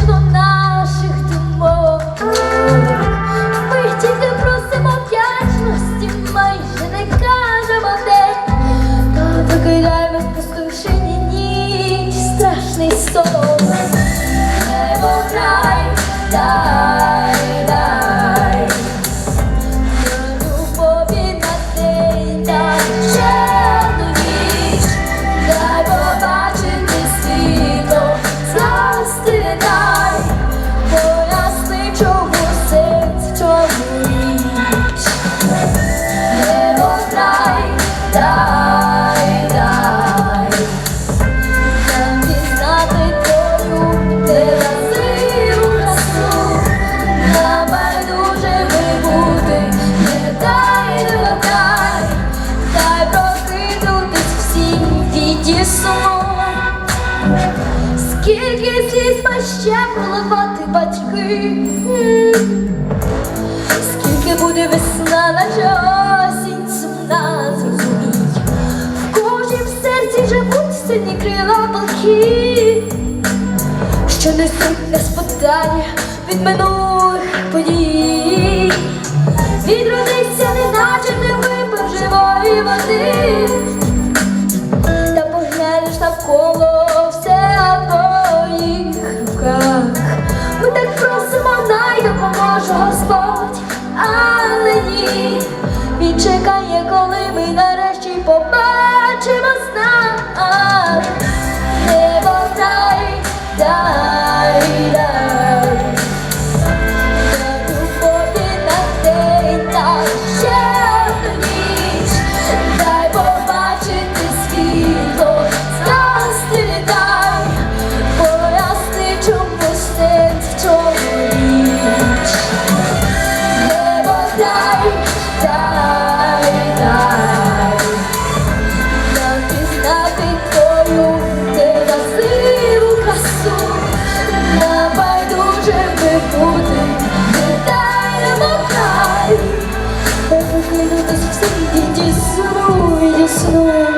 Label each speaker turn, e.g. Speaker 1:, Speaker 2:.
Speaker 1: спадщину наших вдячності, майже не кажемо день. Та викидаємо в пустошині ніч страшний сон. Край, Скільки сліз ще проливати батьки, скільки буде весна, наче осінь сумна, зрозумій. В кожнім серці живуть сині крила полки, що несуть нас подалі від минулих подій. Відродися, неначе そ。